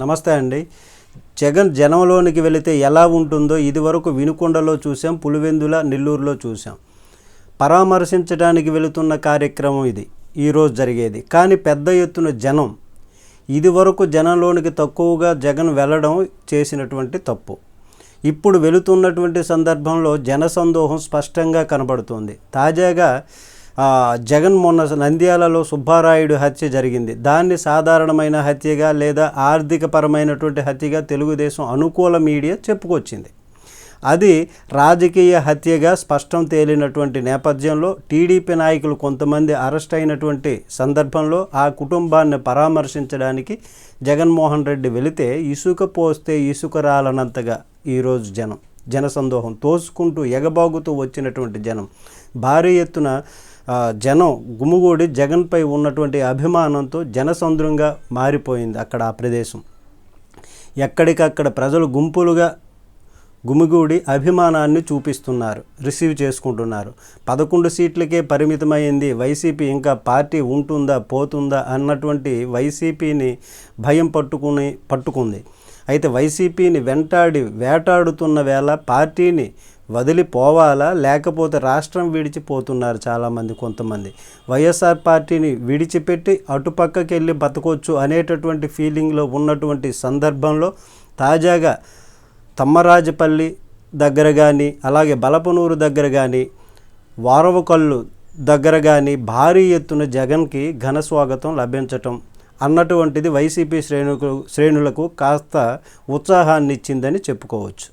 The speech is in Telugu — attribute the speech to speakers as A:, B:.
A: నమస్తే అండి. జగన్ జనంలోనికి వెళితే ఎలా ఉంటుందో ఇదివరకు వినుకొండలో చూసాం పులివెందుల నెల్లూరులో చూసాం పరామర్శించడానికి వెళుతున్న కార్యక్రమం ఇది. ఈరోజు జరిగేది. కానీ పెద్ద ఎత్తున జనం ఇదివరకు జనంలోనికి తక్కువగా జగన్ వెళ్ళడం చేసినటువంటి తప్పు. ఇప్పుడు వెళుతున్నటువంటి సందర్భంలో జనసందోహం స్పష్టంగా కనబడుతుంది. తాజాగా జగన్ మొన్న నంద్యాలలో సుబ్బారాయుడు హత్య జరిగింది. దాన్ని సాధారణమైన హత్యగా లేదా ఆర్థికపరమైనటువంటి హత్యగా తెలుగుదేశం అనుకూల మీడియా చెప్పుకొచ్చింది. అది రాజకీయ హత్యగా స్పష్టం తేలినటువంటి నేపథ్యంలో టీడీపీ నాయకులు కొంతమంది అరెస్ట్ అయినటువంటి సందర్భంలో ఆ కుటుంబాన్ని పరామర్శించడానికి జగన్మోహన్ రెడ్డి వెళితే ఇసుక పోస్తే ఇసుక రాలనంతగా ఈరోజు జనం. జనసందోహం తోసుకుంటూ ఎగబాగుతూ వచ్చినటువంటి జనం. భారీ ఎత్తున జనం గుమిగూడి జగన్పై ఉన్నటువంటి అభిమానంతో జనసంద్రంగా మారిపోయింది అక్కడ ఆ ప్రదేశం. ఎక్కడికక్కడ ప్రజలు గుంపులుగా గుమిగూడి అభిమానాన్ని చూపిస్తున్నారు రిసీవ్ చేసుకుంటున్నారు. పదకొండు సీట్లకే పరిమితమైంది. వైసీపీ ఇంకా పార్టీ ఉంటుందా పోతుందా అన్నటువంటి వైసీపీని భయం పట్టుకుని పట్టుకుంది. అయితే వైసీపీని వెంటాడి వేటాడుతున్న వేళ పార్టీని వదిలిపోవాలా? లేకపోతే రాష్ట్రం విడిచిపోతున్నారు చాలామంది కొంతమంది. వైఎస్ఆర్ పార్టీని విడిచిపెట్టి అటుపక్కకి వెళ్ళి బతకొచ్చు అనేటటువంటి ఫీలింగ్లో ఉన్నటువంటి సందర్భంలో తాజాగా తమ్మరాజపల్లి దగ్గర కానీ అలాగే బలపనూరు దగ్గర కానీ వారవకల్లు దగ్గర కానీ భారీ ఎత్తున జగన్కి ఘన స్వాగతం లభించటం అన్నటువంటిది వైసీపీ శ్రేణులకు శ్రేణులకు కాస్త ఉత్సాహాన్ని ఇచ్చిందని చెప్పుకోవచ్చు.